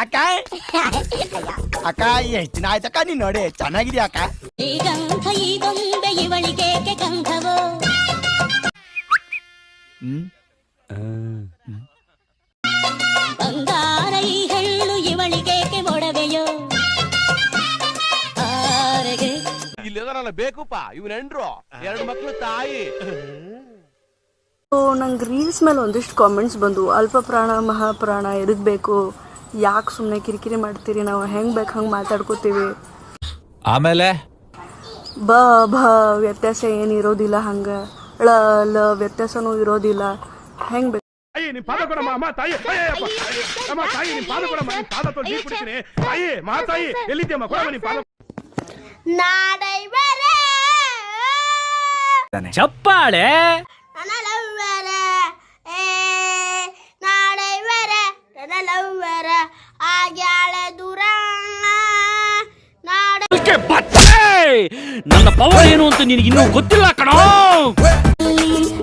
ಅಕ್ಕ? ಅಕ್ಕ ಎಷ್ಟ್ ದಿನ ಆಯ್ತಕ್ಕ ನೀನ್ ನೋಡಿ ಚೆನ್ನಾಗಿದ್ಯಾ ಅಕ್ಕ? ಈ ಗಂಧ ಈ ಗೊಂಬೆ ಇವಳಿಗೇಕೆ ಗಂಧವೋ ಹ್ಮ್? ಬಂಗಾರ ಈ ಹೆಳ್ಳು ಇವಳಿಗೇಕೆ ಒಡವೆಯೋ? ಆರೆಗೆ. ಇಲ್ಲಿದಾರಲ್ಲ ಬೇಕುಪ್ಪ ಇವನ್ ಹೆಂಡ್ರು ಎರಡು ಮಕ್ಕಳು ತಾಯಿ. ನಂಗೆ ರೀಲ್ಸ್ ಮೇಲೆ ಒಂದಿಷ್ಟು ಕಾಮೆಂಟ್ಸ್ ಬಂದು ಅಲ್ಪ ಪ್ರಾಣ ಮಹಾಪ್ರಾಣ ಎದಕ್ ಬೇಕು? ಯಾಕೆ ಸುಮ್ಮನೆ ಕಿರಿಕಿರಿ ಮಾಡ್ತೀರಿ ನಾವು? ಹೆಂಗೆ ಬೇಕು ಹಂಗೆ ಮಾತಾಡ್ಕೋತೀವಿ? ಆಮೇಲೆ? ಬ ಭ ವ್ಯತ್ಯಾಸ ಏನು ಇರೋದಿಲ್ಲ ಹಂಗೆ. ಳ ಲ ವ್ಯತ್ಯಾಸನೂ ಇರೋದಿಲ್ಲ. ಹೆಂಗೆ ಬೇಕು? ತಾಯಿ ನಿಮ್ ಪಾದ ಕೊಡಮ್ಮ. ಅಮ್ಮ ತಾಯಿ ಅಯ್ಯಪ್ಪ ಅಮ್ಮ ತಾಯಿ ನಿಮ್ ಪಾದ ಕೊಡಮ್ಮ. ನಿಮ್ ಪಾದ ತೊಳ್ದು ನೀರ್ ಕುಡಿತೀನಿ ತಾಯಿ ಮಾ ತಾಯಿ ಎಲ್ಲಿದ್ಯಮ್ಮ ಕೊಡಮ್ಮ ನಿಮ್ ಪಾದ. ಚಪ್ಪಾಳೆ ನನ್ನ ಪವರ್ ಏನು ಅಂತ ನಿನಗೆ ಇನ್ನೂ ಗೊತ್ತಿಲ್ಲ ಕಣೋ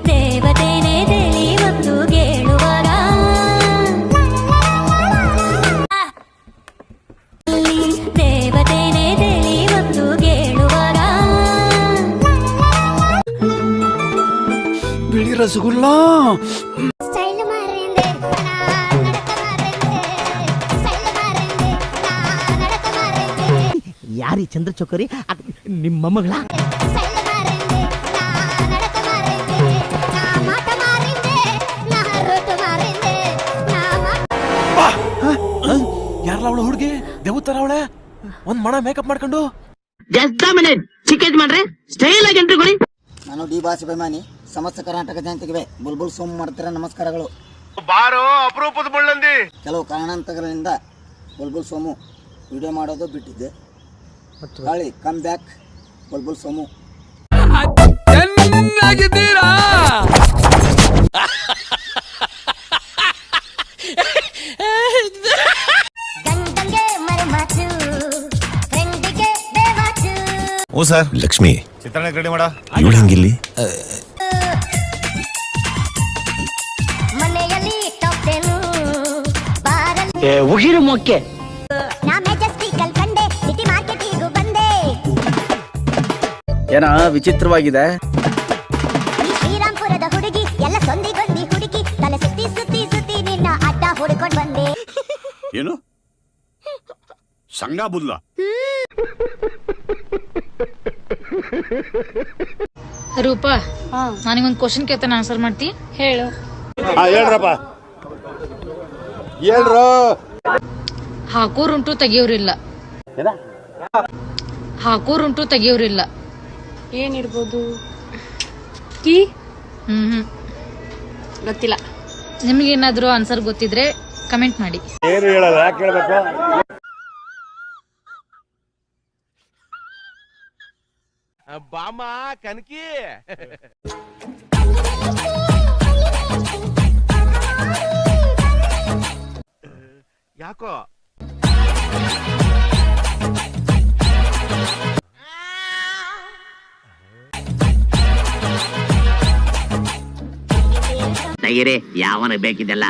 ದೇವತೆನೇ ದೇಲಿ ನಾ ಚಂದ್ರ ಚೌಕರಿ ನಿಮ್ಮ ಮಗಳ. ಯಾರಲ್ಲ ಅವಳು ಹುಡುಗಿ? ದೇವತರ ಅವಳೆ? ಒಂದ್ ಮಣ ಮೇಕಪ್ ಮಾಡ್ಕೊಂಡು. ನಾನು ಡಿ ಬಾಸ್ ಅಭಿಮಾನಿ ಸಮಸ್ತ ಕರ್ನಾಟಕ ಜನತೆಗೆ ಬುಲ್ಬುಲ್ ಸೋಮ್ ಮಾಡ್ತಿರೋ ನಮಸ್ಕಾರಗಳು. ಬಾರೋ ಅಪರೂಪದ ಬುಳ್ಳಂದಿ ಕೆಲವು ಕಾರಣಾಂತರಗಳಿಂದ ಬುಲ್ಬುಲ್ ಸೋಮು ವಿಡಿಯೋ ಮಾಡೋದು ಬಿಟ್ಟಿದ್ದೆ. ಹೊಳ್ಳಿ ಕಮ್ ಬ್ಯಾಕ್ ಬುಲ್ಬುಲ್ ಸೋಮು. ಚೆನ್ನಾಗಿದ್ದೀರಾ? ಓ ಸರ್. ಲಕ್ಷ್ಮಿ. ಚಿತ್ರಾನ್ನ ರೆಡಿ ಮಾಡ. ಇವಳು ಹೆಂಗಿಲ್ಲಿ? ಉಗಿರು ಮೊಕ್ಕೆ. ಏನ ವಿಚಿತ್ರವಾಗಿದೆ? ಈ ಶ್ರೀರಾಮ್ಪುರದ ಹುಡುಗಿ ಎಲ್ಲ ಸೊಂದಿಗೊಂದಿ ಹುಡುಗಿ ತಲೆ ಸುತ್ತಿ ಸುತ್ತಿ ಸುತ್ತಿ ನಿನ್ನ ಅಡ್ಡ ಹುಡ್ಕೊಂಡ್ ಬಂದೆ. ಏನು? ಸಂಗ ಬುಲ್ಲ ರೂಪಾ ನನಗೊಂದು ಕ್ವಶನ್ ಕೇಳ್ತಾನೆ ಆನ್ಸರ್ ಮಾಡ್ತಿ? ಹೇಳು. ಹೇಳ್ರಪ್ಪ. ಹೇಳ್ರು. ಹಾಕೋರುಂಟು ತೆಗಿಯೋರಿಲ್ಲ. ಹಾಕೋರುಂಟು ತೆಗಿಯೋರಿಲ್ಲ. ಏನಿರ್ಬೋದು? ಕಿ ಹ್ಮ್ ಹ್ಮ್. ಗೊತ್ತಿಲ್ಲ. ನಿಮ್ಗೇನಾದ್ರೂ ಆನ್ಸರ್ ಗೊತ್ತಿದ್ರೆ ಕಮೆಂಟ್ ಮಾಡಿ. ಏನು ಹೇಳಲ್ಲ ಯಾಕೆ ಹೇಳ್ಬೇಕು? ಬಾಮ ಕನಕಿ. ಯಾಕೋ? ಯಾವನ ಬೇಕಿದೆಲ್ಲ